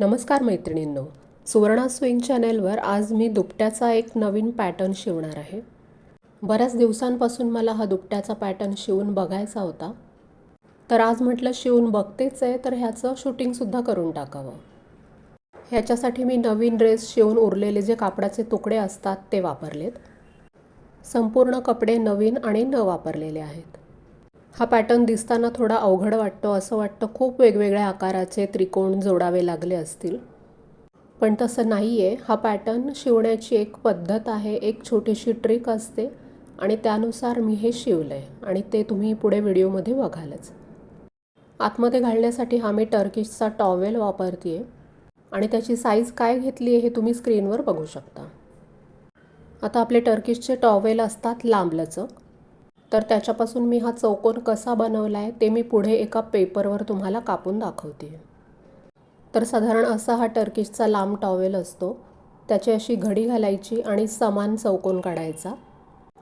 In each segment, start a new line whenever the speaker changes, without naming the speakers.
नमस्कार मैत्रिणींनो. सुवर्णा स्विंग चॅनेलवर आज मी दुपट्याचा एक नवीन पॅटर्न शिवणार आहे. बऱ्याच दिवसांपासून मला हा दुपट्याचा पॅटर्न शिवून बघायचा होता. तर आज म्हटलं शिवून बघतेच आहे तर ह्याचं शूटिंगसुद्धा करून टाकावं. ह्याच्यासाठी मी नवीन ड्रेस शिवून उरलेले जे कापडाचे तुकडे असतात ते वापरलेत. संपूर्ण कपडे नवीन आणि न वापरलेले आहेत. हा पॅटर्न दिसताना थोडा अवघड वाटतो असं वाटतं खूप वेगवेगळ्या आकाराचे त्रिकोण जोडावे लागले असतील. पण तसं नाही आहे हा पॅटर्न शिवण्याची एक पद्धत आहे एक छोटीशी ट्रिक असते आणि त्यानुसार मी हे शिवलं आहे आणि ते तुम्ही पुढे व्हिडिओमध्ये बघालच. आतमध्ये घालण्यासाठी हा मी टर्किशचा टॉवेल वापरते आहे आणि त्याची साईज काय घेतली आहे हे तुम्ही स्क्रीनवर बघू शकता. आता आपले टर्किशचे टॉवेल असतात लांबलचक. तर त्याच्यापासून मी हा चौकोन कसा बनवला आहे ते मी पुढे एका पेपरवर तुम्हाला कापून दाखवते. तर साधारण असा हा टर्किशचा लांब टॉवेल असतो. त्याची अशी घडी घालायची आणि समान चौकोन काढायचा.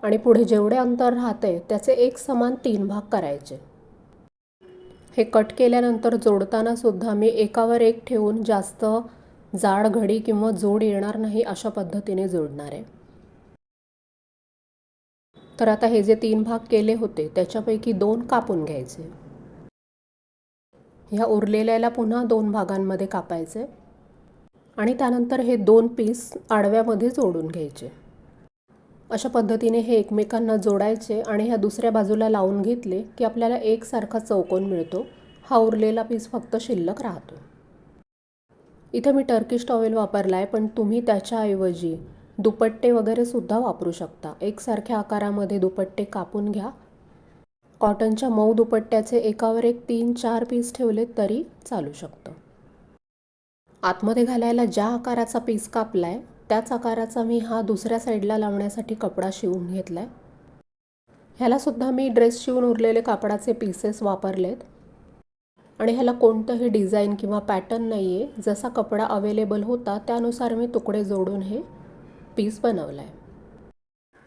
आणि पुढे जेवढे अंतर राहते त्याचे एक समान तीन भाग करायचे. हे कट केल्यानंतर जोडताना सुद्धा मी एकावर एक ठेवून जास्त जाड घडी किंवा जोड येणार नाही अशा पद्धतीने जोडणार आहे. तर आता हे जे तीन भाग केले होते त्याच्यापैकी दोन कापून घ्यायचे. ह्या उरलेल्याला पुन्हा दोन भागांमध्ये कापायचे आणि त्यानंतर हे दोन पीस आडव्यामध्ये जोडून घ्यायचे. अशा पद्धतीने हे एकमेकांना जोडायचे आणि ह्या दुसऱ्या बाजूला लावून घेतले की आपल्याला एकसारखा चौकोन मिळतो. हा उरलेला पीस फक्त शिल्लक राहतो. इथे मी टर्किश टॉवेल वापरला आहे पण तुम्ही त्याच्याऐवजी दुपट्टे वगैरे सुद्धा वापरू शकता. एकसारख्या आकारामध्ये दुपट्टे कापून घ्या. कॉटनच्या मऊ दुपट्ट्याचे एकावर एक तीन चार पीस ठेवले तरी चालू शकतं. आतमध्ये घालायला ज्या आकाराचा पीस कापला आहे त्याच आकाराचा मी हा दुसऱ्या साईडला लावण्यासाठी कपडा शिवून घेतला आहे ह्यालासुद्धा मी ड्रेस शिवून उरलेले कापडाचे पीसेस वापरलेत. आणि ह्याला कोणतंही डिझाईन किंवा पॅटर्न नाही आहे जसा कपडा अवेलेबल होता त्यानुसार मी तुकडे जोडून हे पीस बनवला आहे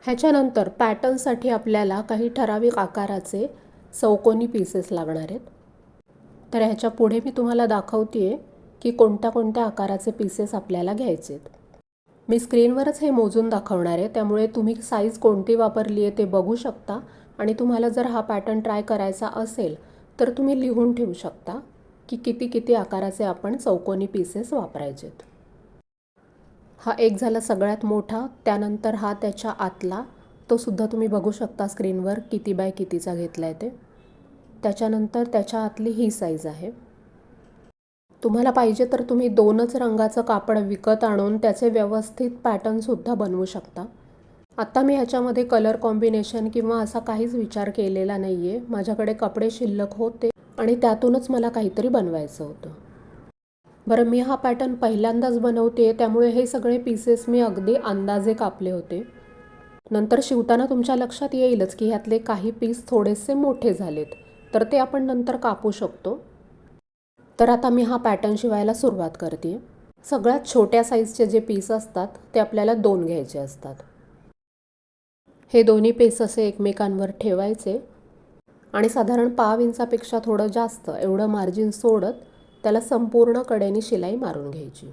ह्याच्यानंतर पॅटर्नसाठी आपल्याला काही ठराविक आकाराचे चौकोनी पीसेस लागणार आहेत. तर ह्याच्या पुढे मी तुम्हाला दाखवते आहे की कोणत्या कोणत्या आकाराचे पीसेस आपल्याला घ्यायचे आहेत. मी स्क्रीनवरच हे मोजून दाखवणार आहे त्यामुळे तुम्ही साईज कोणती वापरली आहे ते बघू शकता आणि तुम्हाला जर हा पॅटर्न ट्राय करायचा असेल तर तुम्ही लिहून ठेवू शकता की किती किती आकाराचे आपण चौकोनी पीसेस वापरायचेत. हा एक झाला सगळ्यात मोठा. त्यानंतर हा त्याच्या आतला. तो सुद्धा तुम्ही बघू शकता स्क्रीनवर किती बाय कितीचा घेतला आहे ते. त्याच्यानंतर त्याच्या आतली ही साईज आहे. तुम्हाला पाहिजे तर तुम्ही दोनच रंगाचं कापड विकत आणून त्याचे व्यवस्थित पॅटर्नसुद्धा बनवू शकता. आत्ता मी ह्याच्यामध्ये कलर कॉम्बिनेशन किंवा असा काहीच विचार केलेला नाही आहे माझ्याकडे कपडे शिल्लक होते आणि त्यातूनच मला काहीतरी बनवायचं होतं. बरं मी हा पॅटर्न पहिल्यांदाच बनवते त्यामुळे हे सगळे पीसेस मी अगदी अंदाजे कापले होते. नंतर शिवताना तुमच्या लक्षात येईलच की ह्यातले काही पीस थोडेसे मोठे झालेत. तर ते आपण नंतर कापू शकतो. तर आता मी हा पॅटर्न शिवायला सुरुवात करते. सगळ्यात छोट्या साईजचे जे पीस असतात ते आपल्याला दोन घ्यायचे असतात. हे दोन्ही पीस असे एकमेकांवर ठेवायचे. आणि साधारण पाव इंचापेक्षा थोडं जास्त एवढं मार्जिन सोडत त्याला संपूर्ण कडेने शिलाई मारून घ्यायची.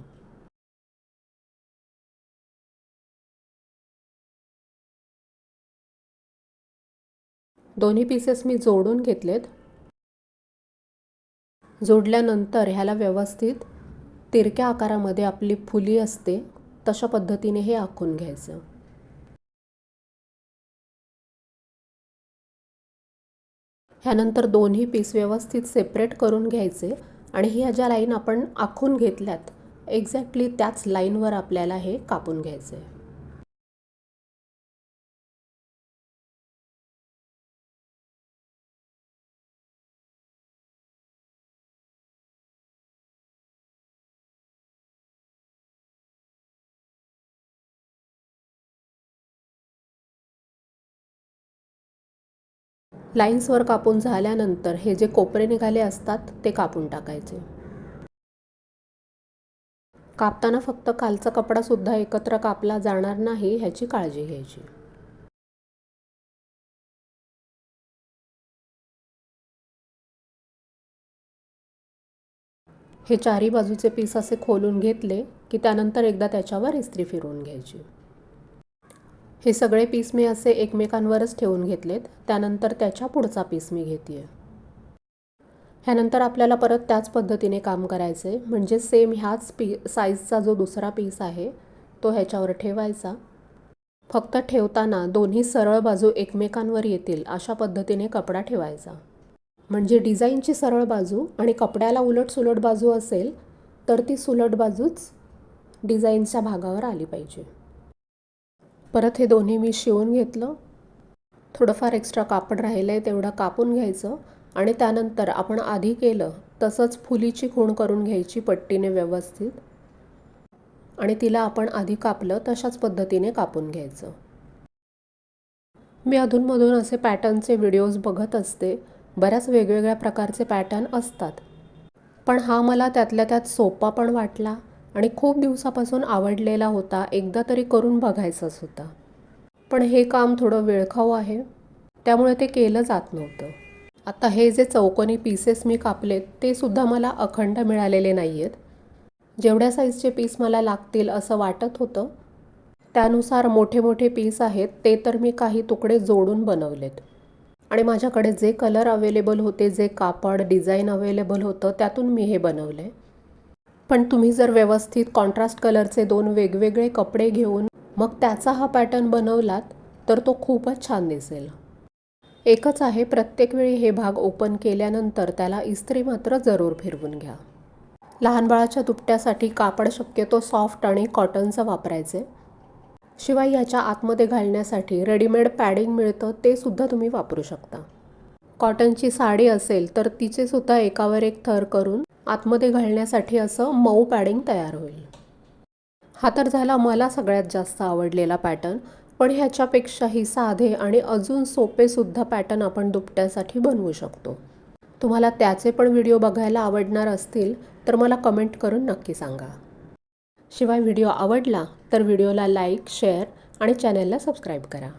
दोन्ही पीसेस मी जोडून घेतलेत. जोडल्यानंतर ह्याला व्यवस्थित तिरक्या आकारामध्ये आपली फुली असते तशा पद्धतीने हे आखून घ्यायचं. ह्यानंतर दोन्ही पीस व्यवस्थित सेपरेट करून घ्यायचे. आणि ह्या ज्या लाईन आपण आखून घेतल्यात एक्झॅक्टली त्याच लाईनवर आपल्याला हे कापून घ्यायचं आहे लाईन्सवर कापून झाल्यानंतर हे जे कोपरे निघाले असतात ते कापून टाकायचे. कापताना फक्त खालचा कपडासुद्धा एकत्र कापला जाणार नाही ह्याची काळजी घ्यायची. हे चारी बाजूचे पीस असे खोलून घेतले की त्यानंतर एकदा त्याच्यावर इस्त्री फिरवून घ्यायची. हे सगळे पीस मी असे एकमेकांवरच ठेवून घेतलेत. त्यानंतर त्याच्या पुढचा पीस मी घेते ह्यानंतर आपल्याला परत त्याच पद्धतीने काम करायचं आहे म्हणजे सेम ह्याच पी साईजचा जो दुसरा पीस आहे तो ह्याच्यावर ठेवायचा. फक्त ठेवताना दोन्ही सरळ बाजू एकमेकांवर येतील अशा पद्धतीने कपडा ठेवायचा. म्हणजे डिझाईनची सरळ बाजू आणि कपड्याला उलट सुलट बाजू असेल तर ती सुलट बाजूच डिझाईनच्या भागावर आली पाहिजे. परत हे दोन्ही मी शिवून घेतलं. थोडंफार एक्स्ट्रा कापड राहिलं आहे तेवढं कापून घ्यायचं आणि त्यानंतर आपण आधी केलं तसंच फुलीची खूण करून घ्यायची पट्टीने व्यवस्थित. आणि तिला आपण आधी कापलं तशाच पद्धतीने कापून घ्यायचं. मी अधूनमधून असे पॅटर्नचे व्हिडिओज बघत असते. बऱ्याच वेगवेगळ्या प्रकारचे पॅटर्न असतात. पण हा मला त्यातल्या त्यात सोपा पण वाटला. आणि खूप दिवसापासून आवडलेला होता एकदा तरी करून बघायचाच होता. पण हे काम थोडं वेळखाऊ आहे. त्यामुळे ते केलं जात नव्हतं. आता हे जे चौकोनी पीसेस मी कापलेत ते सुद्धा मला अखंड मिळालेले नाही आहेत जेवढ्या साईजचे पीस मला लागतील असं वाटत होतं त्यानुसार मोठे मोठे पीस आहेत ते तर मी काही तुकडे जोडून बनवलेत. आणि माझ्याकडे जे कलर अवेलेबल होते जे कापड डिझाईन अवेलेबल होतं त्यातून मी हे बनवले. पण तुम्ही जर व्यवस्थित कॉन्ट्रास्ट कलरचे दोन वेगवेगळे कपडे घेऊन मग त्याचा हा पॅटर्न बनवलात तर तो खूपच छान दिसेल. एकच आहे प्रत्येक वेळी हे भाग ओपन केल्यानंतर त्याला इस्त्री मात्र जरूर फिरवून घ्या. लहान बाळाच्या दुपट्यासाठी कापड शक्यतो सॉफ्ट आणि कॉटनचं वापरायचे. शिवाय ह्याच्या आतमध्ये घालण्यासाठी रेडीमेड पॅडिंग मिळतं ते सुद्धा तुम्ही वापरू शकता. कॉटनची साडी असेल तर तिचे सुद्धा एकावर एक थर करून आतमध्ये घालण्यासाठी असं मऊ पॅडिंग तयार होईल. हा तर झाला मला सगळ्यात जास्त आवडलेला पॅटर्न पण ह्याच्यापेक्षाही साधे आणि अजून सोपेसुद्धा पॅटर्न आपण दुपट्यासाठी बनवू शकतो. तुम्हाला त्याचे पण व्हिडिओ बघायला आवडणार असतील तर मला कमेंट करून नक्की सांगा. शिवाय व्हिडिओ आवडला तर व्हिडिओला लाईक शेअर आणि चॅनलला सबस्क्राईब करा.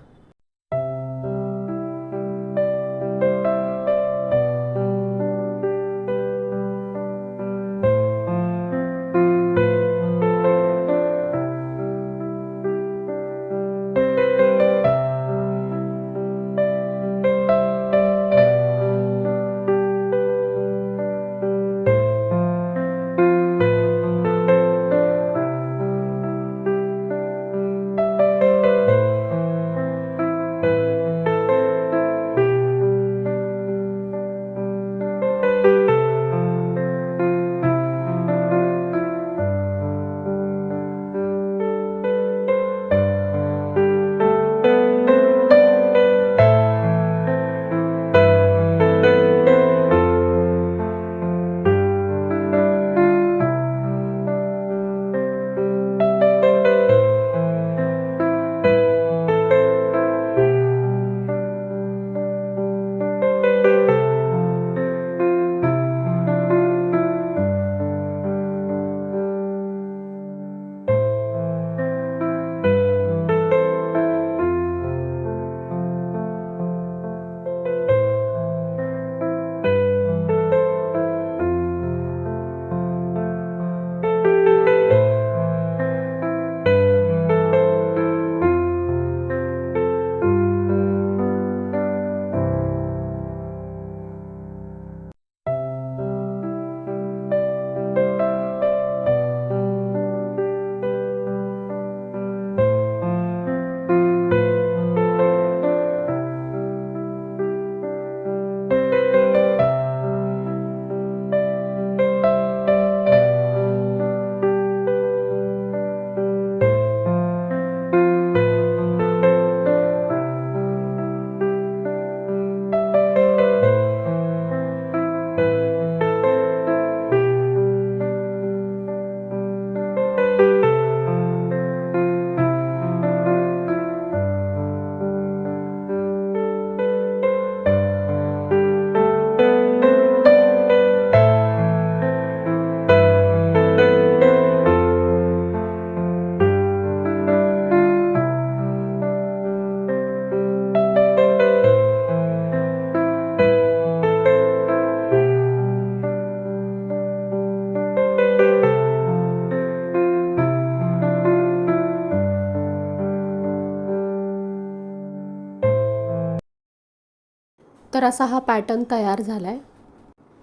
असा हा पॅटर्न तयार झाला आहे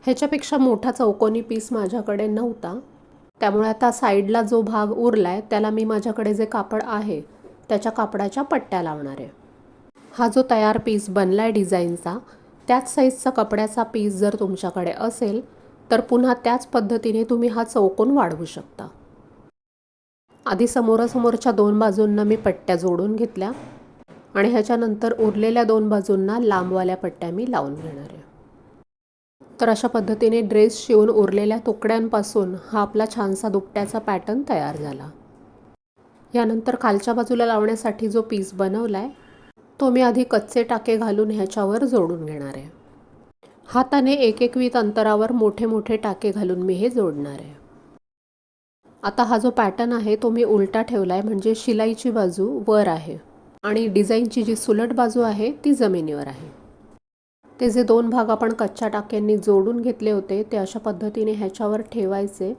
ह्याच्यापेक्षा मोठा चौकोनी पीस माझ्याकडे नव्हता. त्यामुळे आता साईडला जो भाग उरला आहे त्याला मी माझ्याकडे जे कापड आहे त्याच्या कापडाच्या पट्ट्या लावणार आहे. हा जो तयार पीस बनला आहे डिझाईनचा त्याच साईजचा कपड्याचा पीस जर तुमच्याकडे असेल तर पुन्हा त्याच पद्धतीने तुम्ही हा चौकोन वाढवू शकता. आधी समोरासमोरच्या दोन बाजूंना मी पट्ट्या जोडून घेतल्या. आणि ह्याच्यानंतर उरलेल्या दोन बाजूंना लांबवाल्या पट्ट्या मी लावून घेणार आहे. तर अशा पद्धतीने ड्रेस शिवून उरलेल्या तुकड्यांपासून हा आपला छानसा दुपट्याचा पॅटर्न तयार झाला. यानंतर खालच्या बाजूला लावण्यासाठी जो पीस बनवला आहे तो मी आधी कच्चे टाके घालून ह्याच्यावर जोडून घेणार आहे. हाताने एक एकवीत अंतरावर मोठे मोठे टाके घालून मी हे जोडणार आहे. आता हा जो पॅटर्न आहे तो मी उलटा ठेवला आहे म्हणजे शिलाईची बाजू वर आहे. आणि डिझाईनची जी सुलट बाजू आहे ती जमिनीवर आहे. ते जे दोन भाग आपण कच्च्या टाक्यांनी जोडून घेतले होते ते अशा पद्धतीने ह्याच्यावर ठेवायचे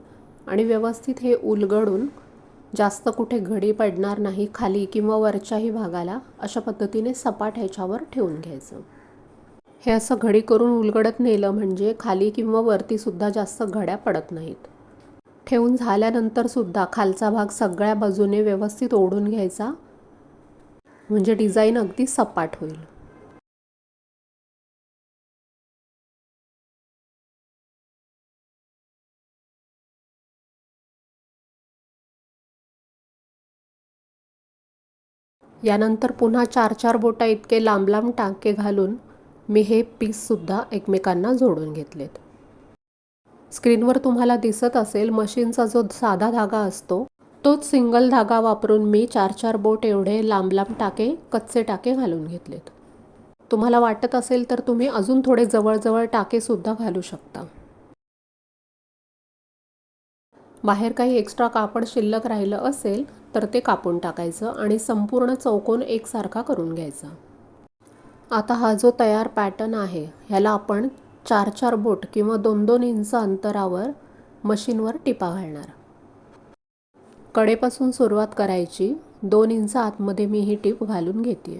आणि व्यवस्थित हे उलगडून जास्त कुठे घडी पडणार नाही खाली किंवा वरच्याही भागाला अशा पद्धतीने सपाट ह्याच्यावर ठेवून घ्यायचं. हे असं घडी करून उलगडत नेलं म्हणजे खाली किंवा वरतीसुद्धा जास्त घड्या पडत नाहीत. ठेवून झाल्यानंतरसुद्धा खालचा भाग सगळ्या बाजूने व्यवस्थित ओढून घ्यायचा म्हणजे डिझाईन अगदी सपाट होईल. यानंतर पुन्हा चार चार बोटा इतके लांब लांब टाके घालून मी हे पीससुद्धा एकमेकांना जोडून घेतलेत. स्क्रीनवर तुम्हाला दिसत असेल मशीनचा जो साधा धागा असतो तोच सिंगल धागा वापरून मी चार चार बोट एवढे लांब लांब टाके कच्चे टाके घालून घेतलेत. तुम्हाला वाटत असेल तर तुम्ही अजून थोडे जवळजवळ टाकेसुद्धा घालू शकता. बाहेर काही एक्स्ट्रा कापड शिल्लक राहिलं असेल तर ते कापून टाकायचं आणि संपूर्ण चौकोन एकसारखा करून घ्यायचा. आता हा जो तयार पॅटर्न आहे ह्याला आपण चार चार बोट किंवा दोन दोन इंच अंतरावर मशीनवर टिपा घालणार. कडेपासून सुरुवात करायची दोन इंच आतमध्ये मी ही टीप घालून घेते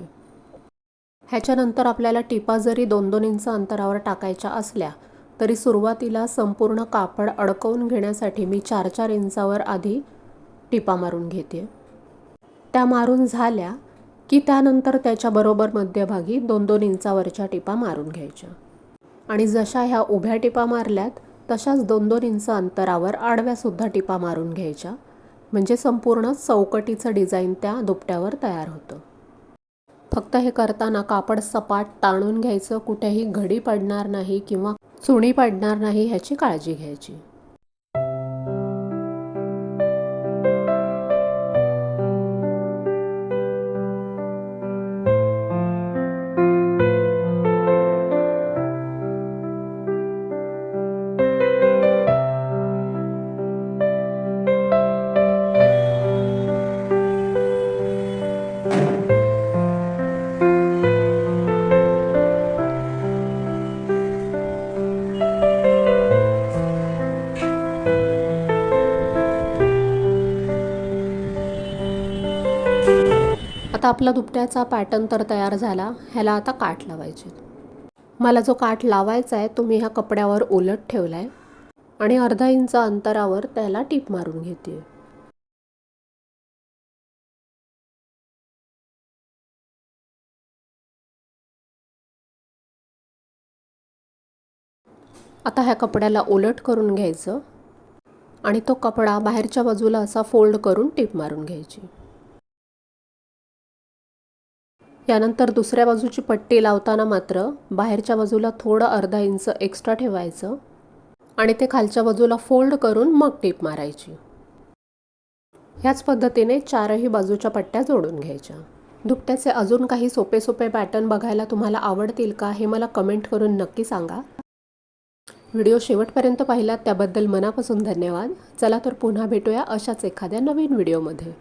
ह्याच्यानंतर आपल्याला टिपा जरी दोन दोन इंच अंतरावर टाकायच्या असल्या तरी सुरुवातीला संपूर्ण कापड अडकवून घेण्यासाठी मी चार चार इंचावर आधी टिपा मारून घेते त्या मारून झाल्या की त्यानंतर त्याच्याबरोबर मध्यभागी दोन दोन इंचावरच्या टिपा मारून घ्यायच्या. आणि जशा ह्या उभ्या टिपा मारल्यात तशाच दोन दोन इंच अंतरावर आडव्यासुद्धा टिपा मारून घ्यायच्या. म्हणजे संपूर्ण चौकटीचं डिझाईन त्या दुपट्यावर तयार होतं. फक्त हे करताना कापड सपाट ताणून घ्यायचं कुठेही घडी पडणार नाही किंवा चुणी पडणार नाही ह्याची काळजी घ्यायची. आता आपला दुपट्याचा पॅटर्न तर तयार झाला. ह्याला आता काठ लावायचे. मला जो काठ लावायचा आहे तो मी ह्या कपड्यावर ओलट ठेवला आहे आणि अर्धा इंच अंतरावर त्याला टीप मारून घेते आता ह्या कपड्याला ओलट करून घ्यायचं. आणि तो कपडा बाहेरच्या बाजूला असा फोल्ड करून टीप मारून घ्यायची. यानंतर दुसऱ्या बाजूची पट्टी लावताना मात्र बाहेरच्या बाजूला थोडं अर्धा इंच एक्स्ट्रा ठेवायचं आणि ते खालच्या बाजूला फोल्ड करून मग टीप मारायची. ह्याच पद्धतीने चारही बाजूच्या पट्ट्या जोडून घ्यायच्या. दुपट्याचे अजून काही सोपे सोपे पॅटर्न बघायला तुम्हाला आवडतील का हे मला कमेंट करून नक्की सांगा. व्हिडिओ शेवटपर्यंत पाहिलात त्याबद्दल मनापासून धन्यवाद. चला तर पुन्हा भेटूया अशाच एखाद्या नवीन व्हिडिओमध्ये.